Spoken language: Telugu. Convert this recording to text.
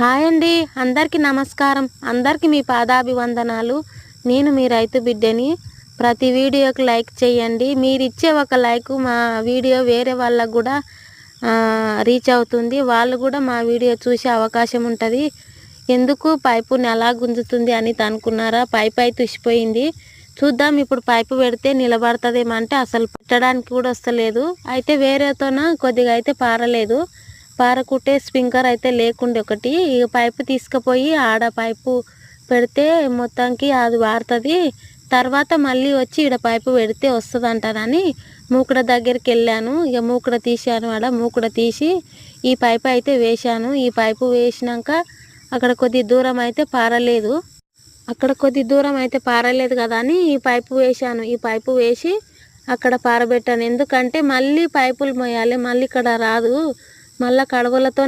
హాయ్ అండి. అందరికీ నమస్కారం. అందరికీ మీ పాదాభివందనాలు. నేను మీ రైతు బిడ్డని. ప్రతి వీడియోకి లైక్ చేయండి. మీరు ఇచ్చే ఒక లైక్ మా వీడియో వేరే వాళ్ళకు కూడా రీచ్ అవుతుంది. వాళ్ళు కూడా మా వీడియో చూసే అవకాశం ఉంటుంది. ఎందుకు పైపుని ఎలా గుంజుతుంది అని అనుకున్నారా పైపు అయితే ఉసిపోయింది. చూద్దాం ఇప్పుడు పైపు పెడితే నిలబడుతుందేమంటే అసలు పెట్టడానికి కూడా వస్తలేదు. అయితే వేరేతోన కొద్దిగా అయితే పారలేదు. పారకుట్టే స్ప్రింకర్ అయితే లేకుండే ఒకటి. ఇక పైపు తీసుకుపోయి ఆడ పైపు పెడితే మొత్తానికి అది వాడుతుంది తర్వాత మళ్ళీ వచ్చి ఈడ పైపు పెడితే వస్తుంది అంటారని మూకుడ దగ్గరికి వెళ్ళాను ఇక మూకుడ తీసాను ఆడ మూకుడ తీసి ఈ పైపు అయితే వేశాను. ఈ పైపు వేసినాక అక్కడ కొద్ది దూరం అయితే పారలేదు. అక్కడ కొద్ది దూరం అయితే పారలేదు కదా అని ఈ పైపు వేశాను. ఈ పైపు వేసి అక్కడ పారబెట్టాను. ఎందుకంటే మళ్ళీ పైపులు మోయాలి మళ్ళీ ఇక్కడ రాదు. మళ్ళా కడవలతో